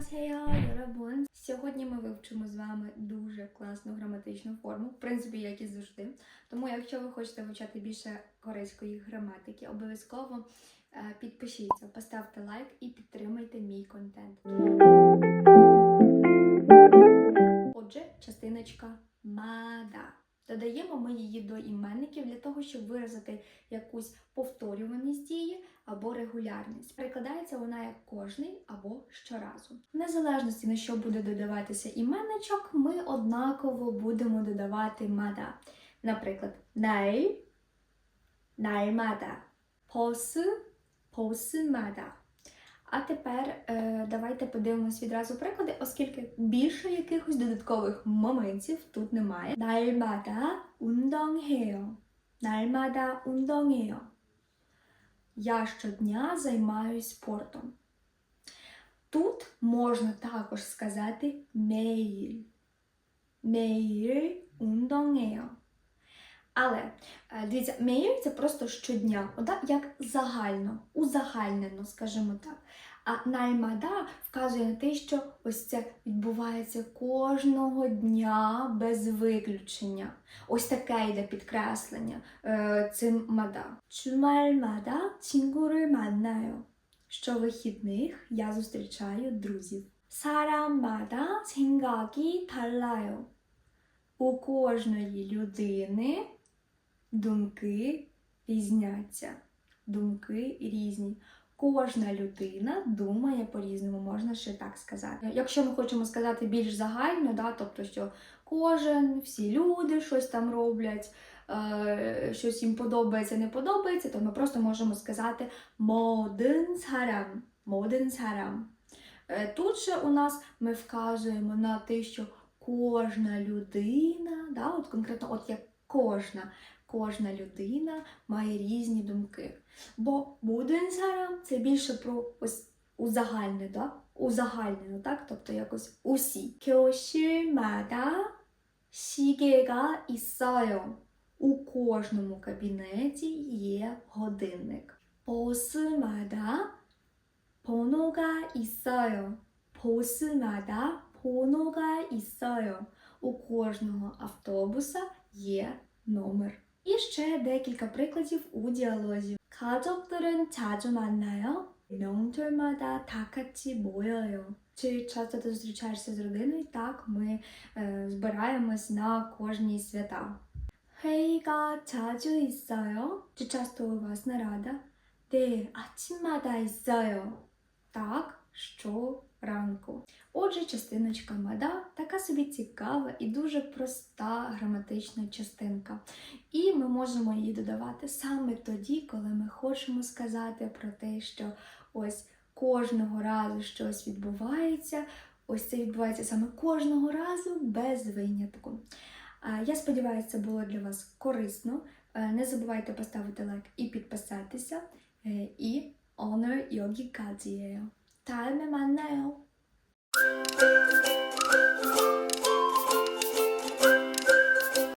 Annyeonghaseyo, 여러분! Сьогодні ми вивчимо з вами дуже класну граматичну форму, в принципі, як і завжди. Тому, якщо ви хочете вивчати більше корейської граматики, обов'язково е, підпишіться, поставте лайк і підтримайте мій контент. Отже, частиночка мада. Додаємо ми її до іменників для того, щоб виразити якусь повторюваність дії або регулярність. Перекладається вона як кожний або щоразу. В незалежності на що буде додаватися іменничок, ми однаково будемо додавати мада. Наприклад, най, наймада, поси, посимада. А тепер е, давайте подивимось відразу приклади, оскільки більше якихось додаткових моментів тут немає. 날마다 운동해요. 날마다 운동해요. Я щодня займаюсь спортом. Тут можна також сказати 매일. 매일 운동해요. Але е, дивіться, міряється просто щодня, ода, як загально, узагальнено, скажімо так. А наймада вказує на те, що ось це відбувається кожного дня без виключення. Ось таке йде підкреслення е, цим мада. Чумальмада чінгури маннаю. Щовихідних я зустрічаю друзів. Сарамада сінгакі талаю. У кожної людини Думки різняться, думки різні. Кожна людина думає по-різному, можна ще так сказати. Якщо ми хочемо сказати більш загально, да, тобто, що кожен, всі люди щось там роблять, е, щось їм подобається, не подобається, то ми просто можемо сказати моден сарам. Моден. Е, тут же у нас ми вказуємо на те, що кожна людина, да, от конкретно, от як кожна кожна людина має різні думки. Бо Будензгара це більше про ось узагальне, да? узагальнено, ну так? Тобто якось усі. Кьошільмада Шігега Ісайо. У кожному кабінеті є годинник. Посимада понога ісайо. Посимада понога ісайо. У кожного автобуса є номер. І ще декілька прикладів у діалозі. 가족들은 자주 만나요. 명절마다 다 같이 모여요. Чи часто ти зустрічаєшся з родиною? Так, ми е, збираємось на кожні свята. 회의가 자주 있어요. Чи часто у вас нарада? 네, 아침마다 있어요. Так, щоранку. Отже, частиночка мада така собі цікава і дуже проста граматична частинка. І ми можемо її додавати саме тоді, коли ми хочемо сказати про те, що ось кожного разу щось відбувається. Ось це відбувається саме кожного разу без винятку. Я сподіваюся, це було для вас корисно. Е, не забувайте поставити лайк і підписатися. Е, і honor yogi Kadziye'ю. Та мене!